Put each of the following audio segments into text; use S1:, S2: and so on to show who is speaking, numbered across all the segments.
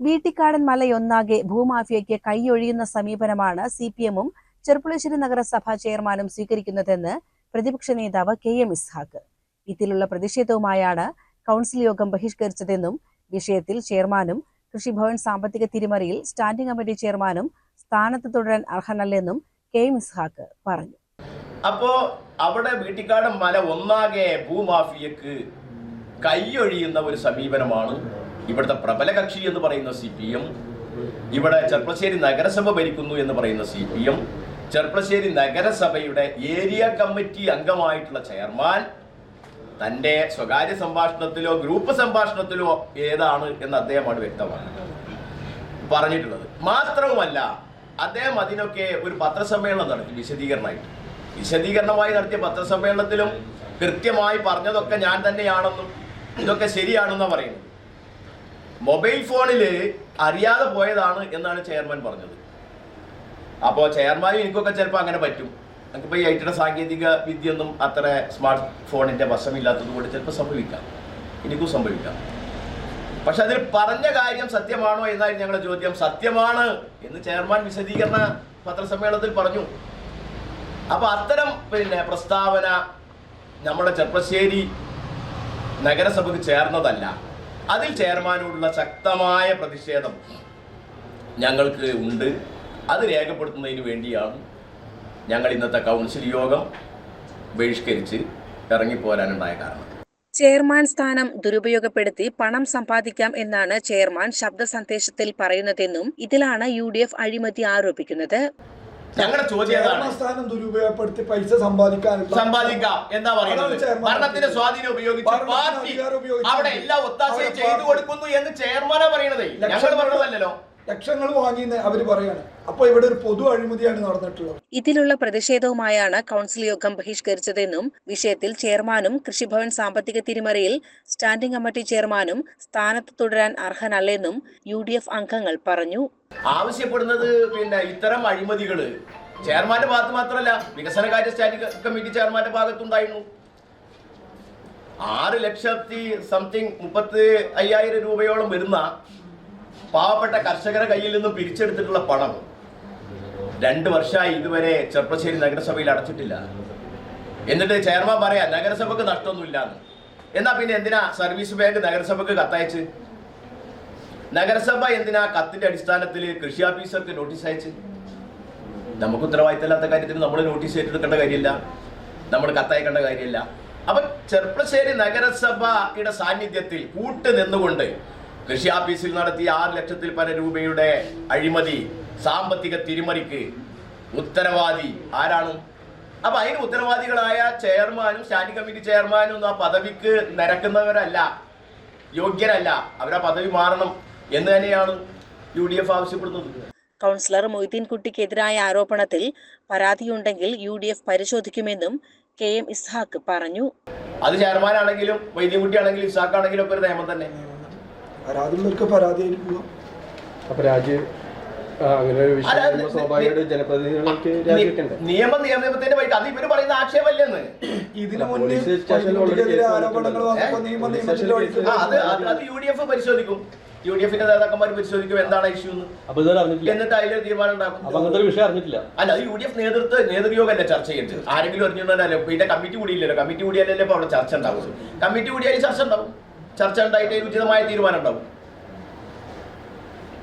S1: വീട്ടിക്കാടൻ മലയൊന്നാകെ ഭൂമാഫിയയ്ക്ക് കൈയൊഴിയുന്ന സമീപനമാണ് C P എമ്മും ചെർപ്പുളശ്ശേരി നഗരസഭാ ചെയർമാനും സ്വീകരിക്കുന്നതെന്ന് പ്രതിപക്ഷ നേതാവ് കെ എം ഇസ്ഹാക്ക്. ഇതിലുള്ള പ്രതിഷേധവുമായാണ് കൗൺസിൽ യോഗം ബഹിഷ്കരിച്ചതെന്നും വിഷയത്തിൽ ചെയർമാനും കൃഷിഭവൻ സാമ്പത്തിക തിരിമറിയിൽ സ്റ്റാൻഡിംഗ് കമ്മിറ്റി ചെയർമാനും സ്ഥാനത്ത് തുടരാൻ അർഹനല്ലെന്നും കെ എം ഇസ്ഹാക്ക് പറഞ്ഞു.
S2: അപ്പോ അവിടെ വീട്ടിക്കാടൻ മല ഒന്നാകെ ഭൂമാഫിയക്ക് കൈയൊഴിയുന്ന ഒരു സമീപനമാണ് ഇവിടുത്തെ പ്രബല കക്ഷി എന്ന് പറയുന്ന സി പി എം ഇവിടെ ചെർപ്പശ്ശേരി നഗരസഭ ഭരിക്കുന്നു എന്ന് പറയുന്ന സി പി എം ചെർപ്പശ്ശേരി നഗരസഭയുടെ ഏരിയ കമ്മിറ്റി അംഗമായിട്ടുള്ള ചെയർമാൻ തന്റെ സ്വകാര്യ സംഭാഷണത്തിലോ ഗ്രൂപ്പ് സംഭാഷണത്തിലോ ഏതാണ് എന്ന് അദ്ദേഹമാണ് വ്യക്തമാണ് പറഞ്ഞിട്ടുള്ളത്. മാത്രവുമല്ല അദ്ദേഹം അതിനൊക്കെ ഒരു പത്രസമ്മേളനം നടത്തി വിശദീകരണമായിട്ട് വിശദീകരണമായി നടത്തിയ പത്രസമ്മേളനത്തിലും കൃത്യമായി പറഞ്ഞതൊക്കെ ഞാൻ തന്നെയാണെന്നും ഇതൊക്കെ ശരിയാണെന്നാണ് പറയുന്നത്. മൊബൈൽ ഫോണിൽ അറിയാതെ പോയതാണ് എന്നാണ് ചെയർമാൻ പറഞ്ഞത്. അപ്പോ ചെയർമാനും എനിക്കൊക്കെ ചിലപ്പോൾ അങ്ങനെ പറ്റും. നമുക്കിപ്പോൾ ഈ ഐറ്റിയുടെ സാങ്കേതിക വിദ്യയൊന്നും അത്ര സ്മാർട്ട് ഫോണിന്റെ വശമില്ലാത്തത് കൊണ്ട് ചിലപ്പോൾ സംഭവിക്കാം. എനിക്കും സംഭവിക്കാം. പക്ഷെ അതിൽ പറഞ്ഞ കാര്യം സത്യമാണോ എന്നായിരുന്നു ഞങ്ങളുടെ ചോദ്യം. സത്യമാണ് എന്ന് ചെയർമാൻ വിശദീകരണ പത്രസമ്മേളനത്തിൽ പറഞ്ഞു. അപ്പൊ അത്തരം പിന്നെ പ്രസ്താവന നമ്മുടെ ചെർപ്പശ്ശേരി നഗരസഭയ്ക്ക് ചേർന്നതല്ല. അതിൽ ചെയർമാനോടുള്ള ശക്തമായ പ്രതിഷേധം ഞങ്ങൾക്ക് ഉണ്ട്. അത് രേഖപ്പെടുത്തുന്നതിന് വേണ്ടിയാണ് ഞങ്ങൾ ഇന്നത്തെ കൗൺസിൽ യോഗം ബഹിഷ്കരിച്ച് ഇറങ്ങിപ്പോരാനുണ്ടായ കാരണം.
S1: ചെയർമാൻ സ്ഥാനം ദുരുപയോഗപ്പെടുത്തി പണം സമ്പാദിക്കാം എന്നാണ് ചെയർമാൻ ശബ്ദ സന്ദേശത്തിൽ പറയുന്നതെന്നും ഇതിലാണ് യു അഴിമതി ആരോപിക്കുന്നത്.
S2: ഞങ്ങളുടെ ചോദ്യം
S3: സ്ഥാനം ദുരുപയോഗപ്പെടുത്തി പൈസ സമ്പാദിക്കാൻ
S2: സമ്പാദിക്കാം എന്താ പറയുന്നത്. ഭരണത്തിന്റെ സ്വാധീനം ഉപയോഗിച്ച് പാർട്ടി അവിടെ എല്ലാ ഒത്താശയും ചെയ്തു കൊടുക്കുന്നു എന്ന് ചെയർമാനാ പറയണത്. ഞങ്ങൾ പറഞ്ഞതല്ലോ
S3: ലക്ഷങ്ങൾ വാങ്ങി അവർ പറയാണ്. അപ്പൊ ഇവിടെ ഒരു പൊതു അഴിമതിയാണ് നടന്നിട്ടുള്ളത്.
S1: ഇതിലുള്ള പ്രതിഷേധവുമായാണ് കൗൺസിൽ യോഗം ബഹിഷ്കരിച്ചതെന്നും വിഷയത്തിൽ ചെയർമാനും കൃഷിഭവൻ സാമ്പത്തിക തിരിമറിയിൽ സ്റ്റാൻഡിംഗ് കമ്മിറ്റി ചെയർമാനും സ്ഥാനത്ത് തുടരാൻ അർഹനല്ലെന്നും യു ഡി എഫ് അംഗങ്ങൾ പറഞ്ഞു.
S2: ആവശ്യപ്പെടുന്നത് പിന്നെ ഇത്തരം അഴിമതികൾ ചെയർമാന്റെ ഭാഗത്ത് മാത്രമല്ല വികസന കാര്യ സ്റ്റാൻഡിംഗ് കമ്മിറ്റി ചെയർമാന്റെ ഭാഗത്തുണ്ടായിരുന്നു. ആറ് ലക്ഷത്തി സംതിങ് മുപ്പത്തി അയ്യായിരം രൂപയോളം വരുന്ന പാവപ്പെട്ട കർഷകരുടെ കയ്യിൽ നിന്ന് പിരിച്ചെടുത്തിട്ടുള്ള പണം രണ്ട് വർഷമായി ഇതുവരെ ചെർപ്പശ്ശേരി നഗരസഭയിൽ അടച്ചിട്ടില്ല. എന്നിട്ട് ചെയർമാൻ പറയാ നഗരസഭക്ക് നഷ്ടമൊന്നുമില്ലാന്ന്. എന്നാ പിന്നെ എന്തിനാ സർവീസ് ബാങ്ക് നഗരസഭക്ക് കത്തയച്ച്? നഗരസഭ എന്തിനാ കത്തിന്റെ അടിസ്ഥാനത്തിൽ കൃഷി ഓഫീസർക്ക് നോട്ടീസ് അയച്ച്? നമുക്ക് ഉത്തരവാദിത്തമില്ലാത്ത കാര്യത്തിന് നമ്മൾ നോട്ടീസ് ഏറ്റെടുക്കേണ്ട കാര്യമില്ല. നമ്മൾ കത്തയക്കേണ്ട കാര്യമില്ല. അപ്പൊ ചെർപ്പശ്ശേരി നഗരസഭയുടെ സാന്നിധ്യത്തിൽ കൂട്ട് നിന്നുകൊണ്ട് കൃഷി ഓഫീസിൽ നടത്തിയ ആറ് ലക്ഷത്തിൽ പല രൂപയുടെ അഴിമതി സാമ്പത്തിക തിരിമറിക്ക് ഉത്തരവാദി ആരാണ്? അപ്പൊ അതിന് ഉത്തരവാദികളായ ചെയർമാനും സ്റ്റാൻഡിംഗ് കമ്മിറ്റി ചെയർമാനും ഒന്നും ആ പദവിക്ക് നിരക്കുന്നവരല്ല യോഗ്യരല്ല. അവരാ പദവി മാറണം എന്ന് തന്നെയാണ് യു ഡി എഫ് ആവശ്യപ്പെടുന്നത്.
S1: കൗൺസിലർ മൊയ്തീൻ കുട്ടിക്കെതിരായ ആരോപണത്തിൽ പരാതിയുണ്ടെങ്കിൽ യു ഡി എഫ് പരിശോധിക്കുമെന്നും കെ എം ഇസ്ഹാഖ് പറഞ്ഞു.
S2: അത് ചെയർമാനാണെങ്കിലും വൈദ്യകുട്ടിയാണെങ്കിലും ആണെങ്കിലും ഒക്കെ ഒരു നിയമം തന്നെ.
S3: പരാതിയായിട്ട് പോവാം
S4: അപ്പൊ രാജ്യം അങ്ങനെ ഒരു വിഷയം
S2: അല്ല, അത്
S4: വരുമ്പോൾ സ്വാഭാവികമായിട്ടും ജനപ്രതിനിധികൾക്ക് രാജിവെക്കണ്ടേ?
S2: നിയമ നിയമത്തിന്റെ വഴി അത് ഇവർ പറയുന്ന ആക്ഷേപമല്ലെന്ന്
S3: ഇതിനു മുന്നേ ആരോപണങ്ങൾ? നിയമ നിയമത്തിന്റെ വഴിക്ക്
S2: അത് യു ഡി എഫ് പരിശോധിക്കും. യു ഡി എഫിന്റെ നേതാക്കന്മാർ പരിശോധിക്കും എന്താണ് ഇഷ്യൂ എന്ന്.
S4: അപ്പൊ
S2: എന്നിട്ട് അതിലൊരു തീരുമാനം ഉണ്ടാക്കും.
S4: അങ്ങനത്തെ വിഷയം അറിഞ്ഞിട്ടില്ല.
S2: അല്ല അത് യു ഡി എഫ് നേതൃത്വ നേതൃയോഗമല്ലേ ചർച്ച ചെയ്യുന്നത് ആരെങ്കിലും അറിഞ്ഞിട്ടുണ്ടല്ലോ പിന്നെ കമ്മിറ്റി കൂടിയില്ലല്ലോ. കമ്മിറ്റി കൂടിയാലല്ലേ ഇപ്പൊ അവിടെ ചർച്ച ഉണ്ടാവും കമ്മിറ്റി കൂടിയാലും ചർച്ച ഉണ്ടാവും. ചർച്ച ഉണ്ടായിട്ട് ഉചിതമായ തീരുമാനം ഉണ്ടാവും.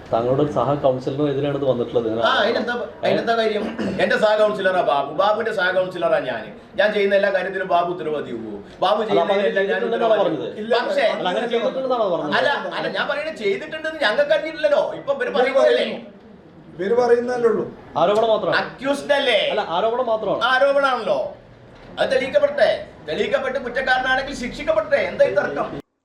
S4: താങ്കളുടെ സഹ കൗൺസിലറും എതിരാണ് ഇത് വന്നിട്ടുള്ളത്.
S2: ആ അതിനെന്താ അതിനെന്താ കാര്യം? എന്റെ സഹ കൗൺസിലറാ ബാബു. ബാബുവിന്റെ സഹ കൗൺസിലറാ ഞാൻ ഞാൻ ചെയ്യുന്ന എല്ലാ കാര്യത്തിലും ബാബു ബാബു? ഉത്തരവാദി. പക്ഷേ
S4: അല്ല അങ്ങനെ പറഞ്ഞത്?
S2: അല്ല അല്ല ഞാൻ പറയുന്നത് ചെയ്തിട്ടുണ്ടെന്ന് ഞങ്ങൾക്ക് അറിഞ്ഞിട്ടില്ലല്ലോ. ഇപ്പൊ ഇവർ പറയുന്നതല്ലേ
S3: ഇവർ പറയുന്നല്ലേ ഉള്ളൂ.
S4: ആരോപണം മാത്രമാണ്
S2: അക്യൂസ്ഡ് അല്ലേ?
S4: അല്ല ആരോപണം മാത്രമാണ്.
S2: ആരോപണമാണല്ലോ. അത് തെളിയിക്കപ്പെട്ടെ തെളിയിക്കപ്പെട്ട് കുറ്റക്കാരനാണെങ്കിൽ ശിക്ഷിക്കപ്പെട്ടെ എന്തായി ഈ തർക്കം?